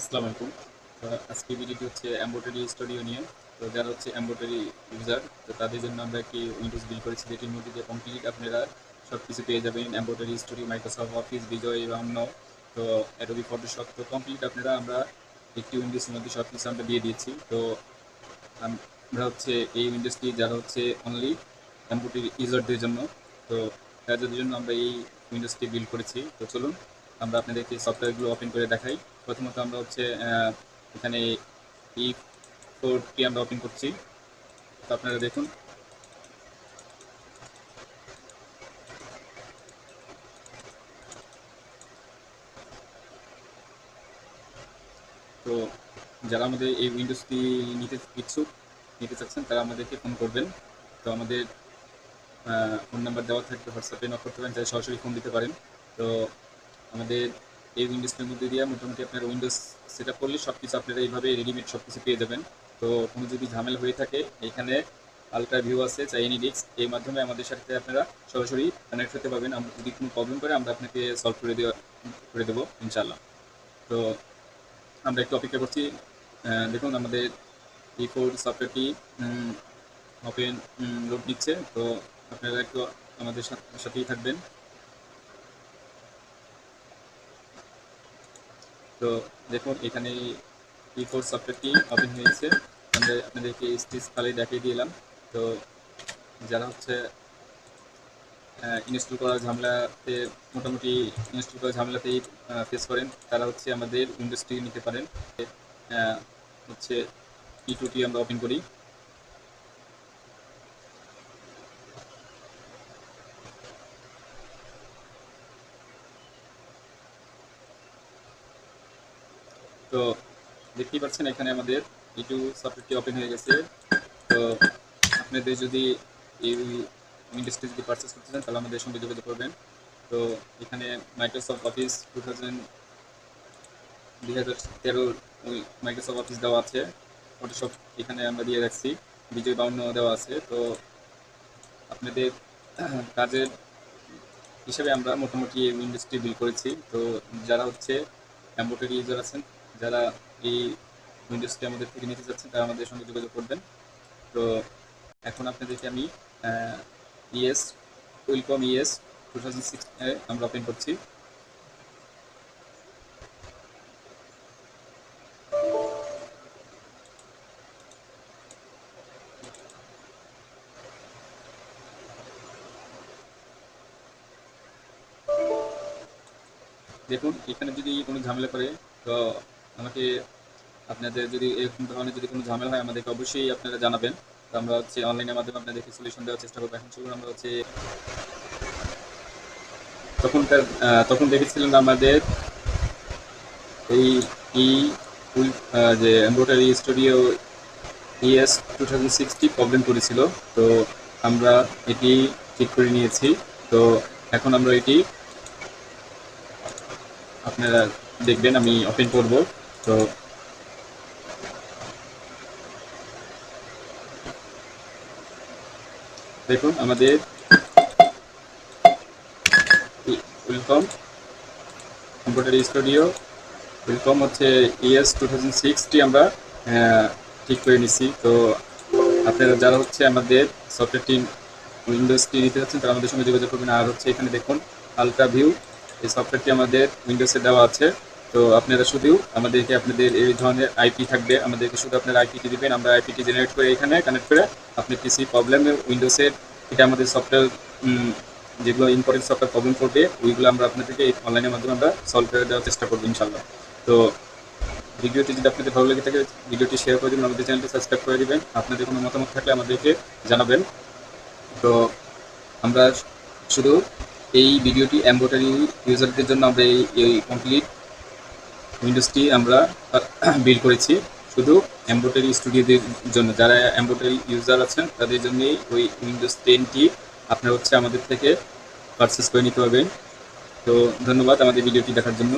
আসসালামু আলাইকুম। আজকে ভিডিওটি হচ্ছে এম্বোটারি স্টুডিও নিয়ে। তো যারা হচ্ছে এম্বোটারি ইউজার তো তাদের জন্য আমরা একটি উইন্ডোজ বিল করেছি, যেটির মধ্যে দিয়ে কমপ্লিট আপনারা সব কিছু পেয়ে যাবেন। Embroidery studio Microsoft office Bijoy অন্য তো অ্যাডোবি ফটোশপ তো কমপ্লিট আপনারা আমরা একটি উইন্ডোজের মধ্যে সব কিছু আমরা দিয়ে দিয়েছি। তো আমরা হচ্ছে এই উইন্ডোজটি যারা হচ্ছে অনলি এম্বোটারি ইউজারদের জন্য, তো তাদের জন্য আমরা এই উইন্ডোজটি বিল করেছি। তো চলুন আমরা আপনাদেরকে সফটওয়্যারগুলো ওপেন করে দেখাই। প্রথমত আমরা হচ্ছে এখানে ই ফোরটি আমরা ওপেন করছি। তো আপনারা দেখুন। তো যারা আমাদের এই উইন্ডোজটি নিতে ইচ্ছুক, নিতে চাচ্ছেন, তারা আমাদেরকে ফোন করবেন। তো আমাদের ফোন নাম্বার দেওয়া থাকবে হোয়াটসঅ্যাপে নক করতে পারেন চাই সরাসরি ফোন দিতে পারেন। তো আমাদের এই উইন্ডোজটার মধ্যে দিয়ে মোটামুটি আপনার উইন্ডোজ সেট আপ করলে সব কিছু আপনারা এইভাবে রেডিমেড সব কিছু পেয়ে যাবেন। তো কোনো যদি ঝামেলা হয়ে থাকে, এখানে আলট্রা ভিউ আছে চাই এনি ডিস্ক এই মাধ্যমে আমাদের সাথে আপনারা সরাসরি কানেক্ট হতে পারবেন। আমরা যদি কোনো প্রবলেম করে, আমরা আপনাকে সলভ করে দেওয়া, করে দেবো ইনশাল্লাহ তো আমরা একটু অপেক্ষা করছি। দেখুন, আমাদের ই ফোর সফটওয়্যারটি ওপেন লোড নিচ্ছে। তো আপনারা একটু আমাদের সাথে- সাথেই থাকবেন। তো দেখুন, এখানে ই ফোর সফটওয়্যারটি ওপেন হয়েছে। আমরা আপনাদেরকে স্টিচ খালি দেখিয়ে দিলাম। তো যারা হচ্ছে ইনস্টল করার ঝামেলাতে, মোটামুটি ইনস্টল করার ঝামেলাতেই ফেস করেন, তারা হচ্ছে আমাদের ইন্ডাস্ট্রি নিতে পারেন। হচ্ছে ই টুটি আমরা ওপেন করি। তো দেখতেই পাচ্ছেন এখানে আমাদের ইটু সফটওয়্যারটি ওপেন হয়ে গেছে। তো আপনাদের যদি এই যদি পারচেস করতে চান, তাহলে আমাদের সঙ্গে যোগাযোগ করবেন। তো এখানে মাইক্রোসফট অফিস টু থাউজেন্ড দুই হাজার মাইক্রোসফট অফিস দেওয়া আছে। ফটোশপ এখানে আমরা দিয়ে রাখছি। বিজয় বাউন্ন দেওয়া আছে। তো আপনাদের কাজের হিসেবে আমরা মোটামুটি উইন্ডোজটি বিল করেছি। তো যারা হচ্ছে এম্বোটারি ইউজার আছেন যারা এই উইন্ডোজটি আমাদের থেকে নিতে চাচ্ছেন তারা আমাদের সঙ্গে যোগাযোগ করবেন। তো এখন আপনাদেরকে আমি ES welcome ES two thousand six আমরা ওপেন করছি। দেখুন, এখানে যদি কোনো ঝামেলা করে, তো আমাকে আপনাদের যদি এরকম ধরনের যদি কোনো ঝামেলা হয় আমাদেরকে অবশ্যই আপনারা জানাবেন। তো আমরা হচ্ছে অনলাইনের মাধ্যমে আপনাদেরকে সলিউশন দেওয়ার চেষ্টা করব। এখন চলুন আমরা হচ্ছে তখনকার তখন দেখেছিলেন আমাদের এই ই যে embroidery studio ES two thousand sixty problem করেছিল। তো আমরা এটি ঠিক করে নিয়েছি। তো এখন আমরা এটি আপনারা দেখবেন, আমি ওপেন করব। তো দেখুন আমাদের ওয়েলকাম কম্পিউটার স্টুডিও। ওয়েলকাম হচ্ছে ইএস টু থাউজেন্ড সিক্সটি আমরা ঠিক করে নিছি। তো আপনারা যারা হচ্ছে আমাদের সফটওয়্যারটি উইন্ডোজটি নিতে যাচ্ছেন, তারা আমাদের সঙ্গে যোগাযোগ করবেন। আর হচ্ছে এখানে দেখুন আলট্রা ভিউ এই সফটওয়্যারটি আমাদের উইন্ডোজে দেওয়া আছে। তো আপনারা শুধু আমাদেরকে আপনাদের এই ধরনের আইপি থাকবে। আমাদেরকে শুধু আপনার আইপিটি দিবেন। আমরা আইপিটি জেনারেট করে এখানে কানেক্ট করে আপনি পিসি প্রবলেম উইন্ডোজের এটা আমাদের সফটওয়্যার যেগুলো ইম্পর্টেন্ট সফটওয়্যার প্রবলেম করবে, ওইগুলো আমরা আপনাদেরকে এই অনলাইনের মাধ্যমে আমরা সলভ করে দেওয়ার চেষ্টা করব ইনশাল্লাহ তো ভিডিওটি যদি আপনাদের ভালো লেগে থাকে, ভিডিওটি শেয়ার করে দিবেন, আমাদের চ্যানেলটি সাবস্ক্রাইব করে দিবেন। আপনাদের কোনো মতামত থাকলে আমাদেরকে জানাবেন। তো আমরা শুধু এই ভিডিওটি এম্বোটারি ইউজারদের জন্য আমরা এই এই কমপ্লিট উইন্ডোজটি আমরা বিল করেছি। শুধু অ্যাম্বোটারি স্টুডিওদের জন্য, যারা অ্যাম্বোটারি ইউজার আছেন, তাদের জন্যই ওই উইন্ডোজ টেনটি আপনারা হচ্ছে আমাদের থেকে পারচেস করে নিতে পারবেন। তো ধন্যবাদ আমাদের ভিডিওটি দেখার জন্য।